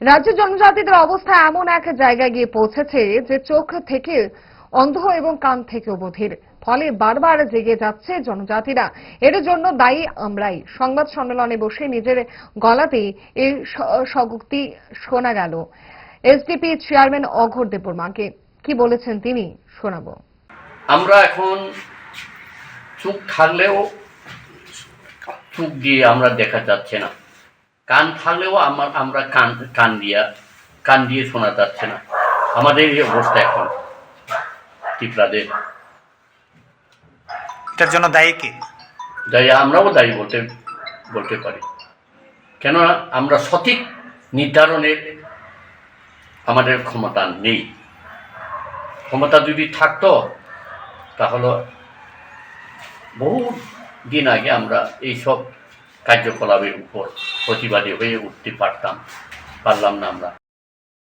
রাজ্যের জনজাতিদের অবস্থা এমন এক জায়গায় গিয়ে পৌঁছেছে যে চোখ থেকে, অন্ধ এবং কান থেকেও বধির ফলে বারবার জেগে যাচ্ছে জনজাতিরা। এর জন্য দায়ী আমরাই। সংবাদ সম্মেলনে বসে নিজের গলাতেই এই স্বগোক্তি শোনা গেল। এসডিপি চেয়ারম্যান অঘোর দেববর্মাকে। কি বলেছেন তিনি? শোনাবো। আমরা এখন চোখ থাকলেও চোখ দিয়ে আমরা দেখা যাচ্ছে না। কান থাকলেও আমার আমরা কান কান দিয়া কান দিয়ে শোনা যাচ্ছে না। আমাদের এই অবস্থা এখন টিপরাদের এটার জন্য দায়ী কে? দায়ী আমরাও দায়ী বলতে বলতে পারি। কেননা আমরা সঠিক নির্ধারণের আমাদের ক্ষমতা নেই। ক্ষমতা যদি থাকতো তাহলে বহু দিন আগে আমরা এইসব কার্যকলাপের উপর প্রতিবাদী হয়ে উঠতে পারতাম পারলাম না আমরা।